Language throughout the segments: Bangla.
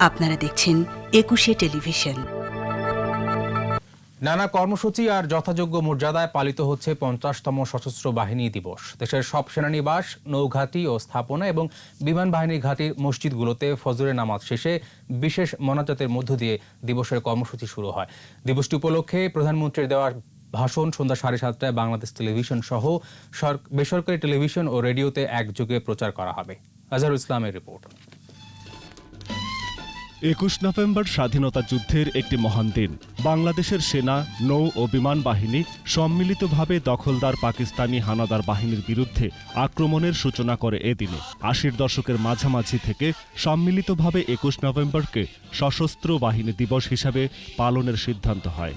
আপনারা দেখছেন একুশে টেলিভিশন। নানা কর্মসূচি আর যথাযোগ্য মর্যাদায় পালিত হচ্ছে পঞ্চাশতম সশস্ত্র বাহিনী দিবস। দেশের সব সেনানিবাস, নৌঘাটি ও স্থাপনা এবং বিমান বাহিনী ঘাটির মসজিদগুলোতে ফজরের নামাজ শেষে বিশেষ মনাজাতের মধ্য দিয়ে দিবসের কর্মসূচি শুরু হয়। দিবসটি উপলক্ষে প্রধানমন্ত্রীর দেওয়ার ভাষণ সন্ধ্যা সাড়ে সাতটায় বাংলাদেশ টেলিভিশন সহ বেসরকারি টেলিভিশন ও রেডিওতে একযোগে প্রচার করা হবে। আজহারুল ইসলামের রিপোর্ট। একুশ নভেম্বর স্বাধীনতা যুদ্ধের একটি মহান দিন। বাংলাদেশের সেনা, নৌ ও বিমান বাহিনী সম্মিলিতভাবে দখলদার পাকিস্তানি হানাদার বাহিনীর বিরুদ্ধে আক্রমণের সূচনা করে এদিনে আশির দশকের মাঝামাঝি থেকে সম্মিলিতভাবে একুশ নভেম্বরকে সশস্ত্র বাহিনী দিবস হিসাবে পালনের সিদ্ধান্ত হয়।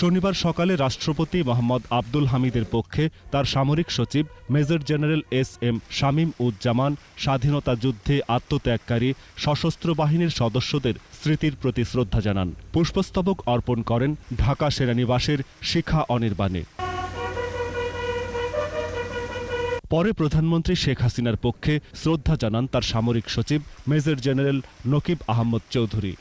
শনিবার সকালে রাষ্ট্রপতি মোহাম্মদ আব্দুল হামিদের পক্ষে তার সামরিক সচিব, major general S M Shamim Uzzaman স্বাধীনতা যুদ্ধে আত্মত্যাগকারী সশস্ত্র বাহিনীর সদস্যদের স্মৃতির প্রতি শ্রদ্ধা জানান। পুষ্পস্তবক অর্পণ করেন ঢাকা সেনানিবাসের শিখা অনির্বাণে। পরে প্রধানমন্ত্রী শেখ হাসিনার পক্ষে শ্রদ্ধা জানান তার সামরিক সচিব, মেজর জেনারেল নকিব আহমদ চৌধুরী।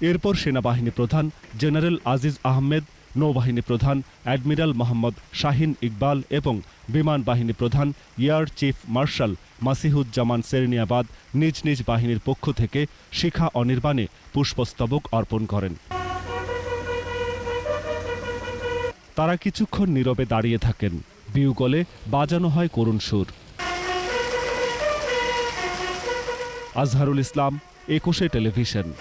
এরপর সেনাবাহিনী প্রধান জেনারেল আজিজ আহমেদ, নৌবাহিনী প্রধান অ্যাডমিরাল মোহাম্মদ শাহিন ইকবাল এবং বিমান বাহিনী প্রধান air chief marshal Masihuzzaman Serniabat নিজ নিজ বাহিনীর পক্ষ থেকে শিখা অনির্বাণে পুষ্পস্তবক অর্পণ করেন। তারা কিছুক্ষণ নীরবে দাঁড়িয়ে থাকেন। বিউগলে বাজানো হয় করুণ সুর। আজহারুল ইসলাম, একুশে টেলিভিশন।